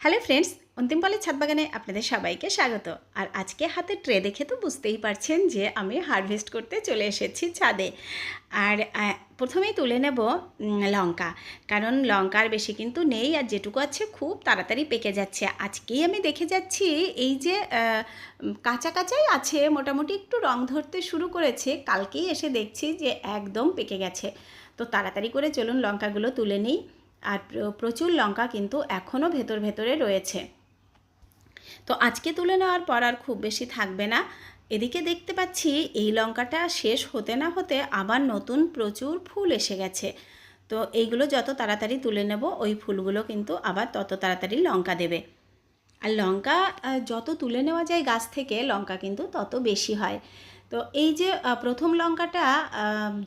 Hello friends অন্তিম পালের ছাদ বাগানে আপনাদের সবাইকে স্বাগত। আর আজকে হাতে ট্রে দেখে তো বুঝতেই পারছেন যে আমি হারভেস্ট করতে চলে এসেছি ছাদে। আর প্রথমেই তুলে নেব লঙ্কা। কারণ লঙ্কার বেশি কিন্তু নেই আর যেটুকু আছে খুব তাড়াতাড়ি পেকে যাচ্ছে। আজকেই আমি দেখে যাচ্ছি এই যে কাঁচা কাঁচাই আছে, মোটামুটি একটু রং ধরতে শুরু করেছে। কালকেই এসে দেখছি যে একদম পেকে গেছে। তো তাড়াতাড়ি করে চলুন লঙ্কাগুলো তুলে নিই। আর প্রচুর লঙ্কা কিন্তু এখনও ভেতর ভেতরে রয়েছে। তো আজকে তুলে নেওয়ার পর আর খুব বেশি থাকবে না। এদিকে দেখতে পাচ্ছি এই লঙ্কাটা শেষ হতে না হতে আবার নতুন প্রচুর ফুল এসে গেছে। তো এইগুলো যত তাড়াতাড়ি তুলে নেব, ওই ফুলগুলো কিন্তু আবার তত তাড়াতাড়ি লঙ্কা দেবে। আর লঙ্কা যত তুলে নেওয়া যায় গাছ থেকে, লঙ্কা কিন্তু তত বেশি হয়। তো এই যে প্রথম লঙ্কাটা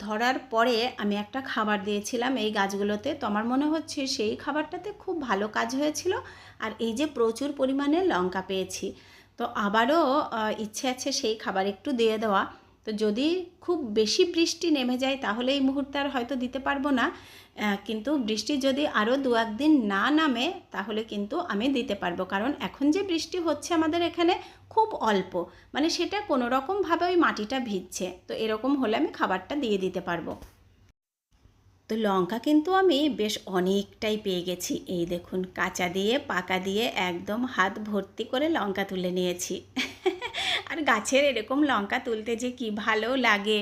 ধরার পরে আমি একটা খাবার দিয়েছিলাম এই গাছগুলোতে। তো আমার মনে হচ্ছে সেই খাবারটাতে খুব ভালো কাজ হয়েছিল আর এই যে প্রচুর পরিমাণে লঙ্কা পেয়েছি। তো আবারও ইচ্ছে আছে সেই খাবার একটু দিয়ে দেওয়া। তো যদি খুব বেশি বৃষ্টি নেমে যায়, তাহলে এই মুহূর্তে আর হয়তো দিতে পারব না। কিন্তু বৃষ্টি যদি আরও দু একদিন না নামে, তাহলে কিন্তু আমি দিতে পারব। কারণ এখন যে বৃষ্টি হচ্ছে আমাদের এখানে খুব অল্প। মানে সেটা কোনো রকমভাবে ওই মাটিটা ভিজছে। তো এরকম হলে আমি খাবারটা দিয়ে দিতে পারব। তো লঙ্কা কিন্তু আমি বেশ অনেকটাই পেয়ে গেছি। এই দেখুন, কাঁচা দিয়ে, পাকা দিয়ে একদম হাত ভর্তি করে লঙ্কা তুলে নিয়েছি। আর গাছের এরকম লঙ্কা তুলতে যে কি ভালো লাগে।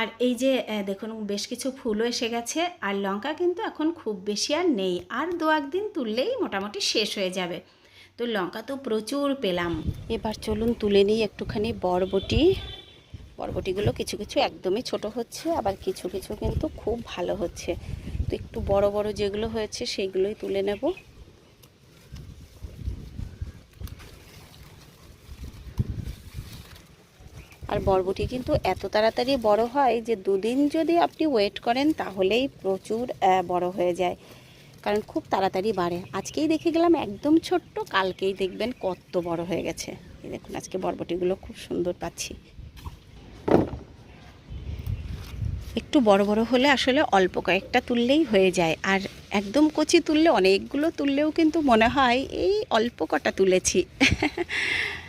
আর এই যে দেখুন, বেশ কিছু ফুলও এসে গেছে, আর লঙ্কা কিন্তু এখন খুব বেশি আর নেই। আর দু একদিন তুললেই মোটামুটি শেষ হয়ে যাবে। তো লঙ্কা তো প্রচুর পেলাম। এবার চলুন তুলে নিই একটুখানি বরবটি। বরবটিগুলো কিছু কিছু একদমই ছোট হচ্ছে, আবার কিছু কিছু কিন্তু খুব ভালো হচ্ছে। তো একটু বড় বড় যেগুলো হয়েছে সেইগুলোই তুলে নেব। আর বরবটি কিন্তু এত তাড়াতাড়ি বড় হয় যে দুদিন যদি আপনি ওয়েট করেন, তাহলেই প্রচুর বড় হয়ে যায়। কারণ খুব তাড়াতাড়ি বাড়ে। আজকেই দেখে গেলাম একদম ছোট্ট, কালকেই দেখবেন কত বড় হয়ে গেছে। এই দেখুন, আজকে বরবটিগুলো খুব সুন্দর পাচ্ছি। একটু বড় বড় হলে আসলে অল্প কয়েকটা তুললেই হয়ে যায়। আর একদম কচি তুললে, অনেকগুলো তুললেও কিন্তু মনে হয়, এই অল্প কটা তুলেছি।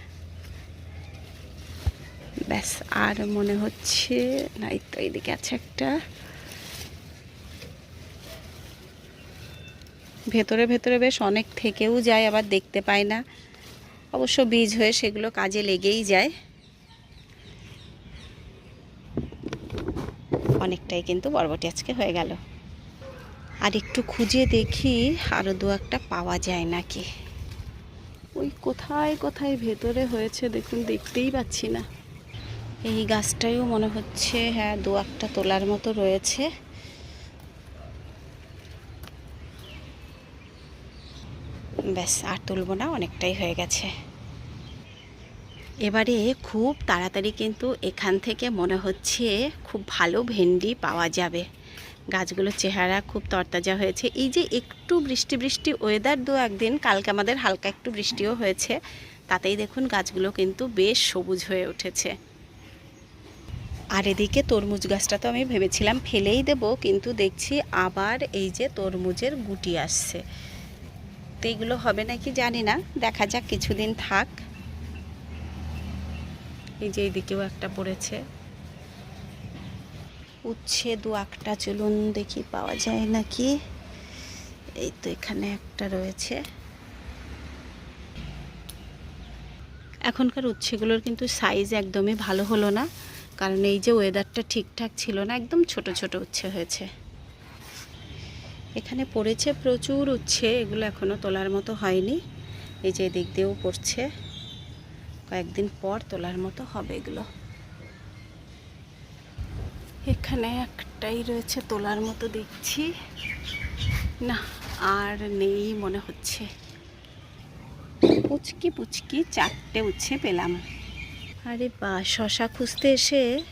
ব্যাস, আর মনে হচ্ছে না, এই তো এইদিকে আছে একটা। ভেতরে ভেতরে বেশ অনেক থেকেও যায়, আবার দেখতে পায় না। অবশ্য বীজ হয়ে সেগুলো কাজে লেগেই যায়। অনেকটাই কিন্তু বরবটি আজকে হয়ে গেল। আর একটু খুঁজে দেখি আরও দু একটা পাওয়া যায় নাকি। ওই কোথায় কোথায় ভেতরে হয়েছে দেখুন, দেখতেই পাচ্ছি না। এই গাছটাইও মনে হচ্ছে হ্যাঁ দু একটা তোলার মতো রয়েছে। ব্যাস, আর তুলবো না, অনেকটাই হয়ে গেছে। এবারে খুব তাড়াতাড়ি কিন্তু এখান থেকে মনে হচ্ছে খুব ভালো ভেন্ডি পাওয়া যাবে। গাছগুলোর চেহারা খুব তরতাজা হয়েছে। এই যে একটু বৃষ্টি বৃষ্টি ওয়েদার দু একদিন, কালকে আমাদের হালকা একটু বৃষ্টিও হয়েছে। তাতেই দেখুন গাছগুলো কিন্তু বেশ সবুজ হয়ে উঠেছে। আর এদিকে তরমুজ গাছটা তো আমি ভেবেছিলাম ফেলেই দেব, কিন্তু দেখছি আবার এই যে তরমুজের গুটি আসছে। তো এইগুলো হবে নাকি জানি না, দেখা যাক, কিছুদিন থাক। এই যে এইদিকেও একটা পড়েছে। উচ্ছে দু একটা চলুন দেখি পাওয়া যায় নাকি। এই তো এখানে একটা রয়েছে। এখনকার উচ্ছেগুলোর কিন্তু সাইজ একদমই ভালো হলো না। কারণ এই যে ওয়েদারটা ঠিকঠাক ছিল না, একদম ছোট ছোট উচ্ছে হয়েছে। এখানে পড়েছে প্রচুর উচ্ছে, এগুলো এখনও তোলার মতো হয়নি। এই যে এদিক দিয়েও পড়ছে। কয়েকদিন পর তোলার মতো হবে এগুলো। এখানে একটাই রয়েছে, তোলার মতো দেখছি। না, আর নেই মনে হচ্ছে। পুচকি পুচকি, চারটে উচ্ছে পেলাম। আরে বা, শশা খুঁজতে এসে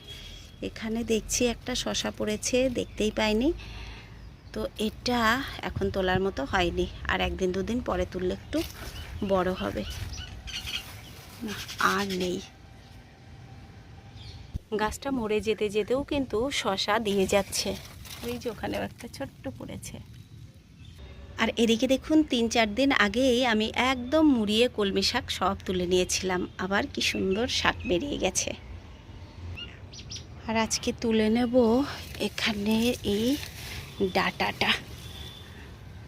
এখানে দেখছি একটা শশা পড়েছে, দেখতেই পাইনি। তো এটা এখন তোলার মতো হয়নি। আর একদিন দুদিন পরে তুললে একটু বড় হবে। না, আর নেই। গাছটা মরে যেতে যেতেও কিন্তু শশা দিয়ে যাচ্ছে। ওই যে ওখানেও একটা ছোট্ট পড়েছে। আর এদিকে দেখুন, তিন চার দিন আগেই আমি একদম মুড়িয়ে কলমি শাক সব তুলে নিয়েছিলাম। আবার কি সুন্দর শাক বেরিয়ে গেছে। আর আজকে তুলে নেব এখানে এই ডাটাটা।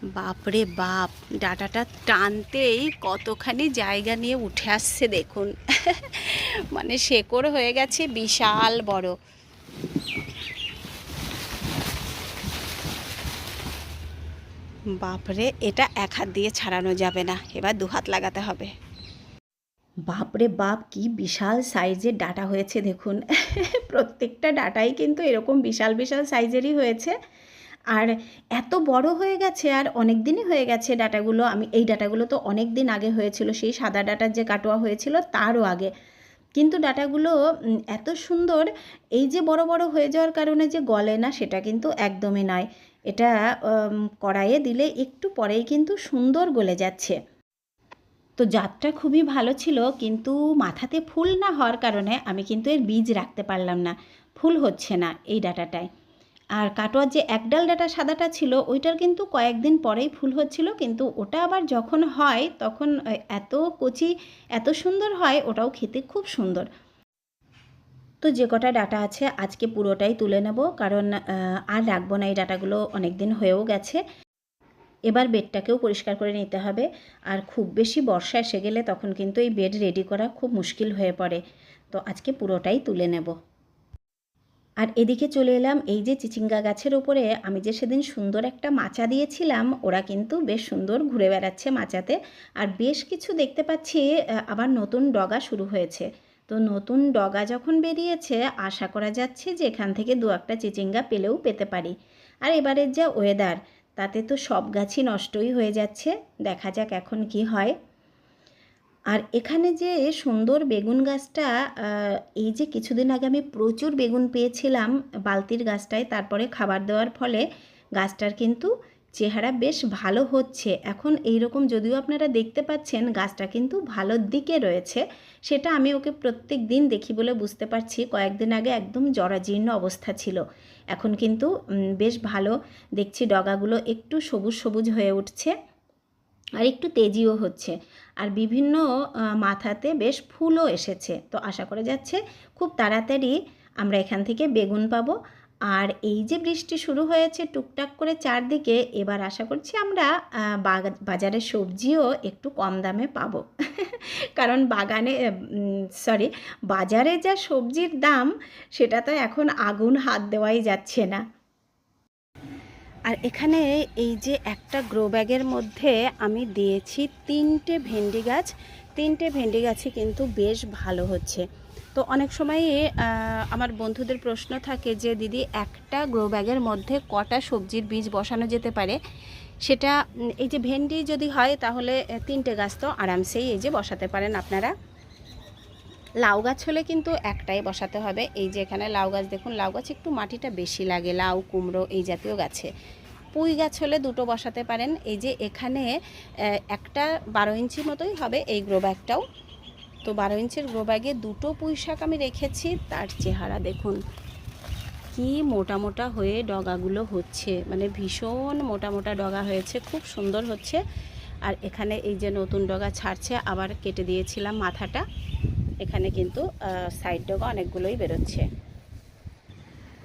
বাপরে বাপ, ডাটাটা টানতেই কতখানি জায়গা নিয়ে উঠে আসছে দেখুন। মানে শেকড় হয়ে গেছে, বিশাল বড়। বাপরে, এটা এক হাত দিয়ে ছাড়ানো যাবে না। এবার দু হাত লাগাতে হবে। বাপরে বাপ, কি বিশাল সাইজের ডাটা হয়েছে দেখুন। প্রত্যেকটা ডাটাই কিন্তু এরকম বিশাল বিশাল সাইজেরই হয়েছে। আর এত বড় হয়ে গেছে, আর অনেক দিনই হয়ে গেছে ডাটাগুলো। আমি, এই ডাটাগুলো তো অনেক দিন আগে হয়েছিল, সেই সাদা ডাটার যে কাটোয়া হয়েছিল তারও আগে। কিন্তু ডাটাগুলো এত সুন্দর, এই যে বড় বড় হয়ে যাওয়ার কারণে যে গলে না, সেটা কিন্তু একদমই নয়। এটা কড়াইয়ে দিলে একটু পরেই কিন্তু সুন্দর গলে যাচ্ছে। তো জাতটা খুবই ভালো ছিল, কিন্তু মাথাতে ফুল না হওয়ার কারণে আমি কিন্তু এর বীজ রাখতে পারলাম না। ফুল হচ্ছে না এই ডাটাটায়। আর কাটোয়ার যে একডাল ডাটা সাদাটা ছিল, ওইটার কিন্তু কয়েকদিন পরেই ফুল হচ্ছিল, কিন্তু ওটা আবার যখন হয়, তখন এত কচি, এত সুন্দর হয়, ওটাও খেতে খুব সুন্দর। তো যে কটা ডাটা আছে আজকে পুরোটাই তুলে নেব, কারণ আর রাখব না এই ডাটাগুলো অনেক দিন হয়েও গেছে। এবার বেডটাকেও পরিষ্কার করে নিতে হবে, আর খুব বেশি বর্ষা এসে গেলে তখন কিন্তু এই বেড রেডি করা খুব মুশকিল হয়ে পড়ে। তো আজকে পুরোটাই তুলে নেব। আর এদিকে চলে এলাম, এই যে চিচিঙ্গা গাছের ওপরে আমি যে সেদিন সুন্দর একটা মাচা দিয়েছিলাম, ওরা কিন্তু বেশ সুন্দর ঘুরে বেড়াচ্ছে মাচাতে। আর বেশ কিছু দেখতে পাচ্ছি আবার নতুন ডগা শুরু হয়েছে। তো নতুন ডগা যখন বেরিয়েছে, আশা করা যাচ্ছে যে এখান থেকে দু একটা চিচিঙ্গা পেলেও পেতে পারি। আর এবারের যা ওয়েদার তাতে তো সব গাছই নষ্টই হয়ে যাচ্ছে। দেখা যাক এখন কি হয়। আর এখানে যে সুন্দর বেগুন গাছটা এই যে কিছুদিন আগে আমি প্রচুর বেগুন পেয়েছিলাম বালতির গাছটায়, তারপরে খাবার দেওয়ার ফলে গাছটার কিন্তু চেহারা বেশ ভালো হচ্ছে। এখন এই রকম যদিও আপনারা দেখতে পাচ্ছেন, গাছটা কিন্তু ভালোর দিকে রয়েছে। সেটা আমি ওকে প্রত্যেক দিন দেখি বলে বুঝতে পারছি। কয়েকদিন আগে একদম জরাজীর্ণ অবস্থা ছিল। এখন কিন্তু বেশ ভালো। দেখছি ডগাগুলো একটু সবুজ সবুজ হয়ে উঠছে আর একটু তেজিও হচ্ছে। আর বিভিন্ন মাথাতে বেশ ফুলও এসেছে। তো আশা করা যাচ্ছে খুব তাড়াতাড়ি আমরা এখান থেকে বেগুন পাবো। আর এই যে বৃষ্টি শুরু হয়েছে টুকটাক করে চারদিকে, এবার আশা করছি আমরা বাজারে সবজিও একটু কম দামে পাবো। কারণ বাগানে সরি বাজারে যা সবজির দাম, সেটা তো এখন আগুন হাত দেওয়াই যাচ্ছে না। আর এখানে এই যে একটা গ্রো ব্যাগের মধ্যে আমি দিয়েছি তিনটে ভেন্ডি গাছ তিনটে ভেন্ডি গাছই কিন্তু বেশ ভালো হচ্ছে। তো অনেক সময়ই আহ, আমার বন্ধুদের প্রশ্ন থাকে যে দিদি একটা গ্রো ব্যাগের মধ্যে কটা সবজির বীজ বসানো যেতে পারে? সেটা এই যে ভেন্ডি যদি হয় তাহলে তিনটে গাছ তো আরামসেই এই যে বসাতে পারেন আপনারা। লাউ গাছ হলে কিন্তু একটাই বসাতে হবে। এই যে এখানে লাউ গাছ দেখুন লাউ গাছ একটু মাটিটা বেশি লাগে লাউ কুমড়ো এই জাতীয় গাছে। পুঁই গাছ হলে দুটো বসাতে পারেন। এই যে এখানে একটা বারো ইঞ্চি মতোই হবে এই গ্রো ব্যাগটাও তো বারো ইঞ্চির গ্রো ব্যাগে দুটো পুঁই শাক আমি রেখেছি, তার চেহারা দেখুন। কি মোটা মোটা হয়ে ডগাগুলো হচ্ছে মানে ভীষণ মোটা মোটা ডগা হয়েছে, খুব সুন্দর হচ্ছে। আর এখানে এই যে নতুন ডগা ছাড়ছে, আবার কেটে দিয়েছিলাম মাথাটা। এখানে কিন্তু সাইড ডগা অনেকগুলোই বেরোচ্ছে।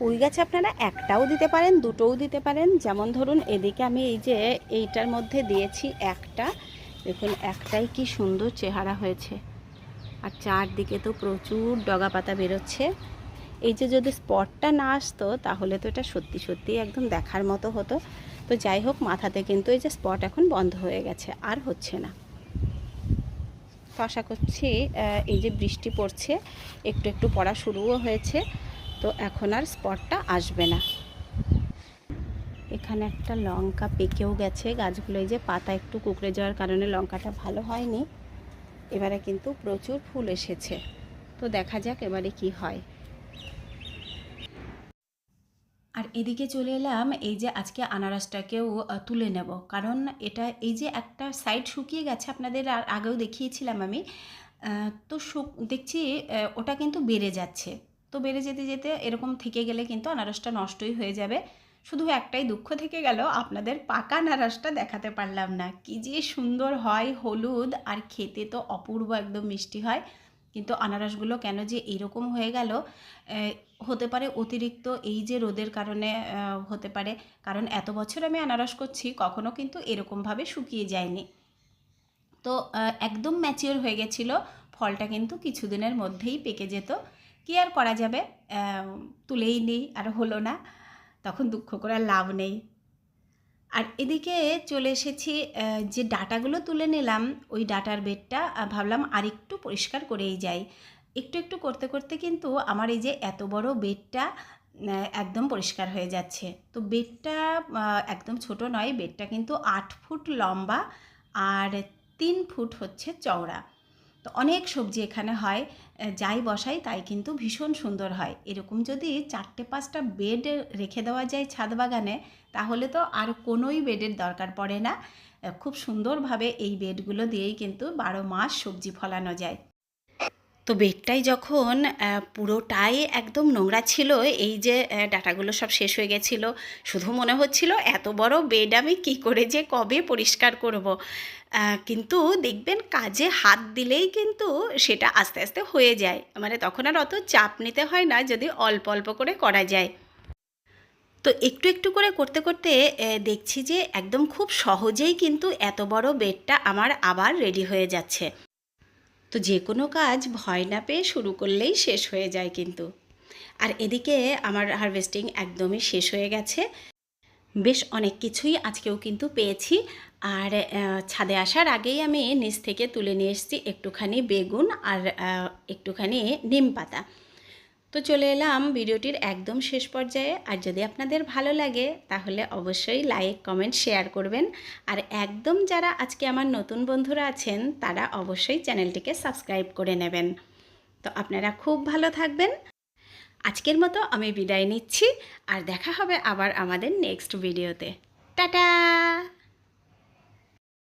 পুঁই গাছ আপনারা একটাও দিতে পারেন, দুটোও দিতে পারেন। যেমন ধরুন, এদিকে আমি এই যে এইটার মধ্যে দিয়েছি একটা। দেখুন, একটাই কি সুন্দর চেহারা হয়েছে। আর চারদিকে তো প্রচুর ডগা পাতা বেরোচ্ছে। এই যে যদি স্পটটা না আসতো, তাহলে তো এটা সত্যি সত্যি একদম দেখার মতো হতো। তো যাই হোক, মাথাতে কিন্তু এই যে স্পট এখন বন্ধ হয়ে গেছে, আর হচ্ছে না। তো আশা করছি এই যে বৃষ্টি পড়ছে, একটু একটু পড়া শুরুও হয়েছে। তো এখন আর স্পটটা আসবে না। এখানে একটা লঙ্কা পেকেও গেছে। গাছগুলো এই যে পাতা একটু কুকড়ে যাওয়ার কারণে লঙ্কাটা ভালো হয়নি। এবারে কিন্তু প্রচুর ফুল এসেছে। তো দেখা যাক এবারে কি হয়। আর এদিকে চলে এলাম, এই যে আজকে আনারসটাকেও তুলে নেব। কারণ এটা এই যে একটা সাইড শুকিয়ে গেছে, আপনাদের আর আগেও দেখিয়েছিলাম আমি। তো শুক- দেখছি ওটা কিন্তু বেড়ে যাচ্ছে। তো বেড়ে যেতে যেতে এরকম থেকে গেলে কিন্তু আনারসটা নষ্টই হয়ে যাবে। শুধু একটাই দুঃখ থেকে গেল, আপনাদের পাকা আনারসটা দেখাতে পারলাম না। কি যে সুন্দর হয় হলুদ আর খেতে তো অপূর্ব, একদম মিষ্টি হয়। কিন্তু আনারসগুলো কেন যে এরকম হয়ে গেল হতে পারে অতিরিক্ত এই যে রোদের কারণে হতে পারে। কারণ এত বছর আমি আনারস করছি, কখনো কিন্তু এরকমভাবে শুকিয়ে যায়নি। তো একদম ম্যাচিওর হয়ে গেছিল। ফলটা কিন্তু কিছুদিনের মধ্যেই পেকে যেত। কি আর করা যাবে? তুলেই নিই আর হলো না। তখন দুঃখ করার লাভ নেই। আর এদিকে চলে এসেছি যে ডাটাগুলো তুলে নিলাম, ওই ডাটার বেডটা ভাবলাম আরেকটু পরিষ্কার করেই যাই। একটু একটু করতে করতে কিন্তু আমার এই যে এত বড় বেডটা একদম পরিষ্কার হয়ে যাচ্ছে। তো বেডটা একদম ছোট নয়, বেডটা কিন্তু আট ফুট লম্বা আর তিন ফুট হচ্ছে চওড়া। তো অনেক সবজি এখানে হয় যাই বসাই তাই কিন্তু ভীষণ সুন্দর হয়। এরকম যদি চারটে পাঁচটা বেড রেখে দেওয়া যায় ছাদ বাগানে, তাহলে তো আর কোনোই বেডের দরকার পড়ে না। খুব সুন্দরভাবে এই বেডগুলো দিয়েই কিন্তু বারো মাস সবজি ফলানো যায়। তো বেডটাই যখন পুরোটাই একদম নোংরা ছিল, এই যে ডাটাগুলো সব শেষ হয়ে গেছিল, শুধু মনে হচ্ছিল এত বড় বেড আমি কি করে যে কবে পরিষ্কার করব। কিন্তু দেখবেন কাজে হাত দিলেই কিন্তু সেটা আস্তে আস্তে হয়ে যায়। মানে তখন আর অত চাপ নিতে হয় না যদি অল্প অল্প করে করা যায়। তো একটু একটু করে করতে করতে দেখছি যে একদম খুব সহজেই কিন্তু এত বড় বেডটা আমার আবার রেডি হয়ে যাচ্ছে। তো যে কোনো কাজ ভয় না পেয়ে শুরু করলেই শেষ হয়ে যায় কিন্তু। আর এদিকে আমার হারভেস্টিং একদমই শেষ হয়ে গেছে। বেশ অনেক কিছুই আজকেও কিন্তু পেয়েছি। আর ছাদে আসার আগেই আমি নিচ থেকে তুলে নিয়ে এসেছি একটুখানি বেগুন আর একটুখানি নিম পাতা। তো চলে এলাম ভিডিওটির একদম শেষ পর্যায়ে। আর যদি আপনাদের ভালো লাগে, তাহলে অবশ্যই লাইক কমেন্ট শেয়ার করবেন। আর একদম যারা আজকে আমার নতুন বন্ধুরা আছেন, তারা অবশ্যই চ্যানেলটিকে সাবস্ক্রাইব করে নেবেন। তো আপনারা খুব ভালো থাকবেন। আজকের মতো আমি বিদায় নিচ্ছি, আর দেখা হবে আবার আমাদের নেক্সট ভিডিওতে টাটা!